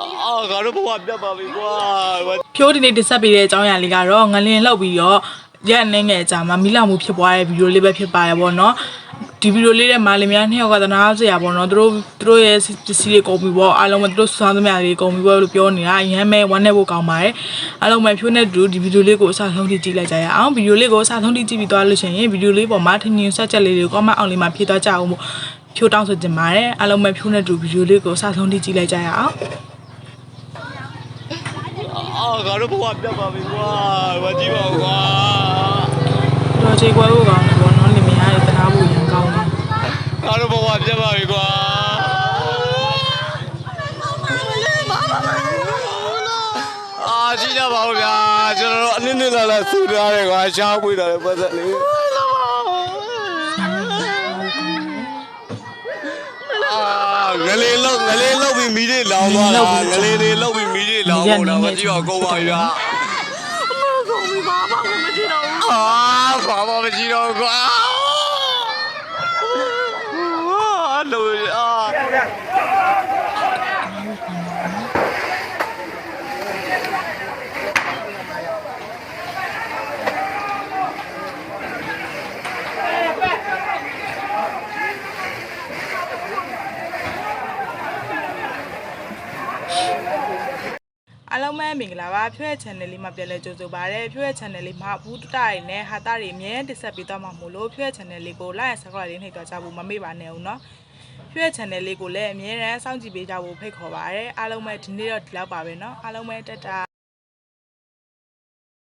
အာငါတို့ဘဝပြတ်ပါပြီကွာဖြိုးဒီနေ့တင်ဆက်ပေးတဲ့အကြောင်းအရာလေးကတော့ငလင်လောက်ပြီးတော့ရက်အနေငယ်အကြာမှာမိလောင်မှုဖြစ်ပွားတဲ့ဗီဒီယိုလေးပဲဖြစ်ပါတယ်ပေါ့နော်ဒီဗီဒီယိုလေးတဲ့မာလင်များနှစ်ယောက်ကသနာစရာပေါ့နော်သူတို့သူတို့ရဲ့ပစ္စည်းတွေကုန်ပြီပေါ့အားလုံးပဲသူတို့စွမ်းသမျှတွေကုန်ပြီပေါ့လို့ပြောနေတာအရမ်းပဲဝမ်းနဲ့ဖို့ကောင်းပါတယ်အားလုံးပဲဖြိုးနဲ့တူဒီဗီဒီယိုလေးကိုအစားဆုံးထိကြည့်လိုက်ကြရအောင်ဗီဒီယိုလေးကိုအစားဆုံးထိကြည့်ပြီးသွားလို့ရှိရင်ဗီဒီယိုလေးပေါ်မှာထင်မြင်ဆက်ချက်လေးတွေကို comment အောင်လေးမှာဖြည့်သွားကြအောင်ပေါ့ဖြိုးတောင်းဆိုချင်ပါတယ်အားလုံးပဲဖြိုးနဲ့တူဗီဒီယိုလေးကိုအစားဆုံးထိကြည့်လိုက်ကြရအောင် အာငါတို့ဘဝပြတ်ပါပြီကွာမကြည့်ပါဘူးကွာတော့ခြေကွဲဖို့ကောင်းတယ်ပေါ့နော်လင်မယားတွေတနာဖို့ရင်ကောင်းတယ်ငါတို့ဘဝပြတ်ပါပြီကွာအာကြည့်ကြပါဦးဗျာကျွန်တော်တို့အနည်းနည်းလာလာဆူထားတယ်ကွာရှားပွေးတာလည်းပတ်သက်လေးအာငလေးလောက်ငလေးလောက်ပြီးမီးတွေလောင်သွားတာငလေးတွေလောက်ပြီး မီးတွေလောင်တော့တာမကြည့်ပါဘူးကုန်ပါပြီဗျာကုန်ပြီဘာမှမကြည့်တော့ဘူးအာဘာမှမကြည့်တော့ဘူးကွာအာလို့အာ အားလုံးပဲမင်္ဂလာပါဖြွဲ channel လေးမှာပြန်လည်ကြိုဆိုပါရစေဖြွဲ channel လေးမှာဘူးတတိုင်းနဲ့ဟာတာတွေအမြဲတိဆက်ပေးသွားမှာမို့လို့ဖြွဲ channel လေးကို like and subscribe လေးနှိပ်သွားကြဖို့မမေ့ပါနဲ့ဦးနော်ဖြွဲ channel လေးကိုလည်းအမြဲတမ်းစောင့်ကြည့်ပေးကြဖို့ဖိတ်ခေါ်ပါရစေအားလုံးပဲဒီနေ့တော့ဒီလောက်ပါပဲနော်အားလုံးပဲတက်တာ